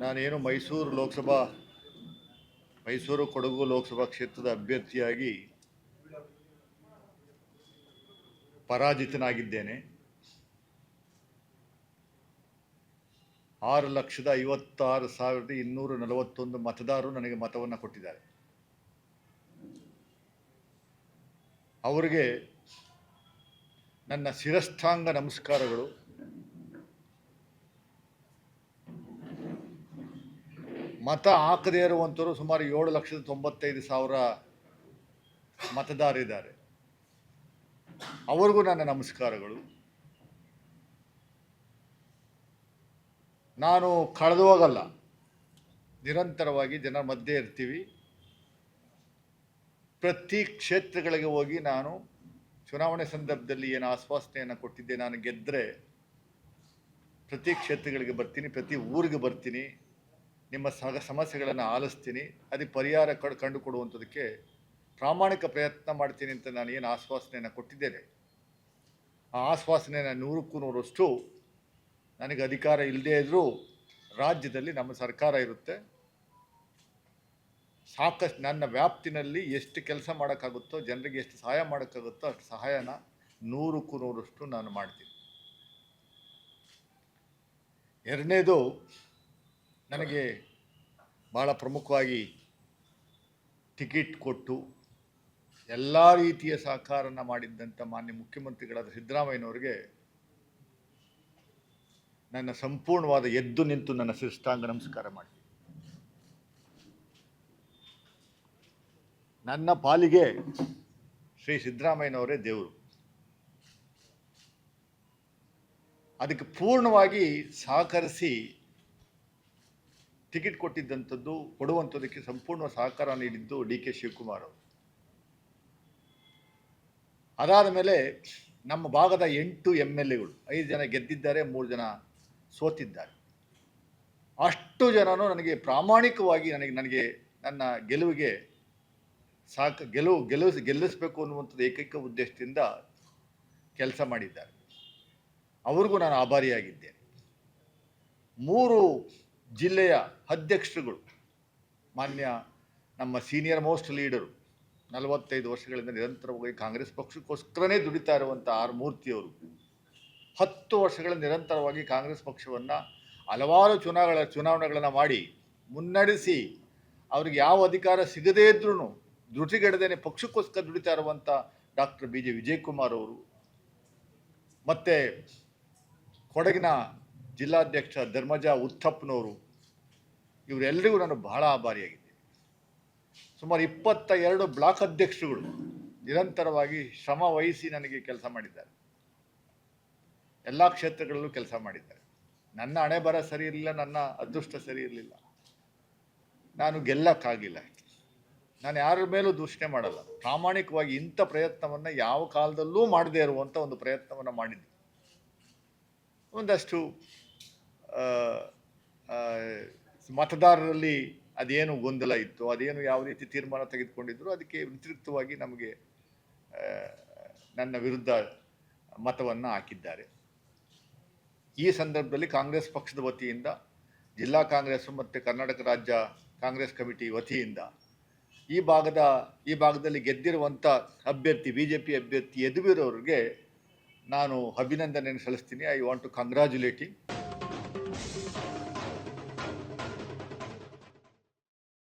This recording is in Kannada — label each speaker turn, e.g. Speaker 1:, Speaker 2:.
Speaker 1: ನಾನೇನು ಮೈಸೂರು ಲೋಕಸಭಾ, ಮೈಸೂರು ಕೊಡಗು ಲೋಕಸಭಾ ಕ್ಷೇತ್ರದ ಅಭ್ಯರ್ಥಿಯಾಗಿ ಪರಾಜಿತನಾಗಿದ್ದೇನೆ. ಆರು ಲಕ್ಷದ ಐವತ್ತಾರು ಸಾವಿರದ ಇನ್ನೂರ ನಲವತ್ತೊಂದು ಮತದಾರರು ನನಗೆ ಮತವನ್ನು ಕೊಟ್ಟಿದ್ದಾರೆ. ಅವರಿಗೆ ನನ್ನ ಶಿರಸ್ಥಾಂಗ ನಮಸ್ಕಾರಗಳು. ಮತ ಹಾಕದೇ ಇರುವಂಥವರು ಸುಮಾರು ಏಳು ಲಕ್ಷದ ತೊಂಬತ್ತೈದು ಸಾವಿರ ಮತದಾರಿದ್ದಾರೆ ಅವ್ರಿಗೂ ನನ್ನ ನಮಸ್ಕಾರಗಳು. ನಾನು ಕಳೆದು ಹೋಗಲ್ಲ. ನಿರಂತರವಾಗಿ ಜನರ ಮಧ್ಯೆ ಇರ್ತೀವಿ. ಪ್ರತಿ ಕ್ಷೇತ್ರಗಳಿಗೆ ಹೋಗಿ ನಾನು ಚುನಾವಣೆ ಸಂದರ್ಭದಲ್ಲಿ ಏನು ಆಶ್ವಾಸನೆಯನ್ನು ಕೊಟ್ಟಿದ್ದೆ ನಾನು ಗೆದ್ದರೆ ಪ್ರತಿ ಕ್ಷೇತ್ರಗಳಿಗೆ ಬರ್ತೀನಿ, ಪ್ರತಿ ಊರಿಗೆ ಬರ್ತೀನಿ. ನಿಮ್ಮ ಸಹ ಸಮಸ್ಯೆಗಳನ್ನು ಆಲಿಸ್ತೀನಿ ಅದಕ್ಕೆ ಪರಿಹಾರ ಕಂಡು ಕಂಡುಕೊಡುವಂಥದಕ್ಕೆ ಪ್ರಾಮಾಣಿಕ ಪ್ರಯತ್ನ ಮಾಡ್ತೀನಿ ಅಂತ ನಾನು ಏನು ಆಶ್ವಾಸನೆಯನ್ನು ಕೊಟ್ಟಿದ್ದೇನೆ. ಆ ಆಶ್ವಾಸನೆಯನ್ನು ನೂರಕ್ಕೂ ನೂರಷ್ಟು ನನಗೆ ಅಧಿಕಾರ ಇಲ್ಲದೇ ಇದ್ದರೂ ರಾಜ್ಯದಲ್ಲಿ ನಮ್ಮ ಸರ್ಕಾರ ಇರುತ್ತೆ. ಸಾಕಷ್ಟು ನನ್ನ ವ್ಯಾಪ್ತಿನಲ್ಲಿ ಎಷ್ಟು ಕೆಲಸ ಮಾಡೋಕ್ಕಾಗುತ್ತೋ, ಜನರಿಗೆ ಎಷ್ಟು ಸಹಾಯ ಮಾಡೋಕ್ಕಾಗುತ್ತೋ ಅಷ್ಟು ಸಹಾಯನ ನೂರಕ್ಕೂ ನೂರಷ್ಟು ನಾನು ಮಾಡ್ತೀನಿ. ಎರಡನೇದು, ನನಗೆ ಭಾಳ ಪ್ರಮುಖವಾಗಿ ಟಿಕೆಟ್ ಕೊಟ್ಟು ಎಲ್ಲ ರೀತಿಯ ಸಹಕಾರನ ಮಾಡಿದ್ದಂಥ ಮಾನ್ಯ ಮುಖ್ಯಮಂತ್ರಿಗಳಾದ ಸಿದ್ದರಾಮಯ್ಯನವರಿಗೆ ನನ್ನ ಸಂಪೂರ್ಣವಾದ ಎದ್ದು ನಿಂತು ನನ್ನ ಶಿಷ್ಟಾಂಗ ನಮಸ್ಕಾರ ಮಾಡಿ ನನ್ನ ಪಾಲಿಗೆ ಶ್ರೀ ಸಿದ್ದರಾಮಯ್ಯನವರೇ ದೇವರು. ಅದಕ್ಕೆ ಪೂರ್ಣವಾಗಿ ಸಹಕರಿಸಿ ಟಿಕೆಟ್ ಕೊಟ್ಟಿದ್ದಂಥದ್ದು ಕೊಡುವಂಥದಕ್ಕೆ ಸಂಪೂರ್ಣ ಸಹಕಾರ ನೀಡಿದ್ದು ಡಿ ಕೆ ಶಿವಕುಮಾರ್ ಅವರು. ಅದಾದ ಮೇಲೆ ನಮ್ಮ ಭಾಗದ ಎಂಟು ಎಂ ಎಲ್ ಎಗಳು, ಐದು ಜನ ಗೆದ್ದಿದ್ದಾರೆ, ಮೂರು ಜನ ಸೋತಿದ್ದಾರೆ. ಅಷ್ಟು ಜನನು ನನಗೆ ಪ್ರಾಮಾಣಿಕವಾಗಿ ನನಗೆ ನನಗೆ ನನ್ನ ಗೆಲುವಿಗೆ ಸಾಕ ಗೆಲುವು ಗೆಲುವು ಗೆಲ್ಲಿಸಬೇಕು ಅನ್ನುವಂಥದ್ದು ಏಕೈಕ ಉದ್ದೇಶದಿಂದ ಕೆಲಸ ಮಾಡಿದ್ದಾರೆ. ಅವ್ರಿಗೂ ನಾನು ಆಭಾರಿಯಾಗಿದ್ದೇನೆ. ಮೂರು ಜಿಲ್ಲೆಯ ಅಧ್ಯಕ್ಷರುಗಳು, ಮಾನ್ಯ ನಮ್ಮ ಸೀನಿಯರ್ ಮೋಸ್ಟ್ ಲೀಡರು ನಲವತ್ತೈದು ವರ್ಷಗಳಿಂದ ನಿರಂತರವಾಗಿ ಕಾಂಗ್ರೆಸ್ ಪಕ್ಷಕ್ಕೋಸ್ಕರನೇ ದುಡಿತಾ ಇರುವಂಥ ಆರ್ ಮೂರ್ತಿಯವರು, ಹತ್ತು ವರ್ಷಗಳ ನಿರಂತರವಾಗಿ ಕಾಂಗ್ರೆಸ್ ಪಕ್ಷವನ್ನು ಹಲವಾರು ಚುನಾವಣೆ, ಚುನಾವಣೆಗಳನ್ನು ಮಾಡಿ ಮುನ್ನಡೆಸಿ ಅವ್ರಿಗೆ ಯಾವ ಅಧಿಕಾರ ಸಿಗದೇ ಇದ್ರೂ ಧೃತಿಗೆಡದೇನೆ ಪಕ್ಷಕ್ಕೋಸ್ಕರ ದುಡಿತಾ ಇರುವಂಥ ಡಾಕ್ಟರ್ ಬಿ ಜೆ ವಿಜಯಕುಮಾರ್ ಅವರು, ಮತ್ತು ಕೊಡಗಿನ ಜಿಲ್ಲಾಧ್ಯಕ್ಷ ಧರ್ಮಜ ಉತ್ತಪ್ಪನವರು ಇವರೆಲ್ಲರಿಗೂ ನಾನು ಬಹಳ ಆಭಾರಿಯಾಗಿದ್ದೆ ಸುಮಾರು ಇಪ್ಪತ್ತ ಎರಡು ಬ್ಲಾಕ್ ಅಧ್ಯಕ್ಷರುಗಳು ನಿರಂತರವಾಗಿ ಶ್ರಮ ವಹಿಸಿ ನನಗೆ ಕೆಲಸ ಮಾಡಿದ್ದಾರೆ. ಎಲ್ಲ ಕ್ಷೇತ್ರಗಳಲ್ಲೂ ಕೆಲಸ ಮಾಡಿದ್ದಾರೆ. ನನ್ನ ಹಣೆ ಬರ ಸರಿ ಇರಲಿಲ್ಲ, ನನ್ನ ಅದೃಷ್ಟ ಸರಿ ಇರಲಿಲ್ಲ. ನಾನು ಗೆಲ್ಲಕ್ಕಾಗಿಲ್ಲ. ನಾನು ಯಾರ ಮೇಲೂ ದೂಷಣೆ ಮಾಡಲ್ಲ. ಪ್ರಾಮಾಣಿಕವಾಗಿ ಇಂಥ ಪ್ರಯತ್ನವನ್ನು ಯಾವ ಕಾಲದಲ್ಲೂ ಮಾಡದೇ ಇರುವಂಥ ಒಂದು ಪ್ರಯತ್ನವನ್ನು ಮಾಡಿದ್ದೆ. ಒಂದಷ್ಟು ಮತದಾರರಲ್ಲಿ ಅದೇನು ಗೊಂದಲ ಇತ್ತು, ಅದೇನು ಯಾವ ರೀತಿ ತೀರ್ಮಾನ ತೆಗೆದುಕೊಂಡಿದ್ರು, ಅದಕ್ಕೆ ವ್ಯತಿರಿಕ್ತವಾಗಿ ನಮಗೆ ನನ್ನ ವಿರುದ್ಧ ಮತವನ್ನು ಹಾಕಿದ್ದಾರೆ. ಈ ಸಂದರ್ಭದಲ್ಲಿ ಕಾಂಗ್ರೆಸ್ ಪಕ್ಷದ ವತಿಯಿಂದ, ಜಿಲ್ಲಾ ಕಾಂಗ್ರೆಸ್ ಮತ್ತು ಕರ್ನಾಟಕ ರಾಜ್ಯ ಕಾಂಗ್ರೆಸ್ ಕಮಿಟಿ ವತಿಯಿಂದ ಈ ಭಾಗದ, ಈ ಭಾಗದಲ್ಲಿ ಗೆದ್ದಿರುವಂಥ ಅಭ್ಯರ್ಥಿ ಬಿ ಜೆ ಪಿ ಅಭ್ಯರ್ಥಿ ಎದುವಿರೋರಿಗೆ ನಾನು ಅಭಿನಂದನೆಯನ್ನು ಸಲ್ಲಿಸ್ತೀನಿ. I want to congratulating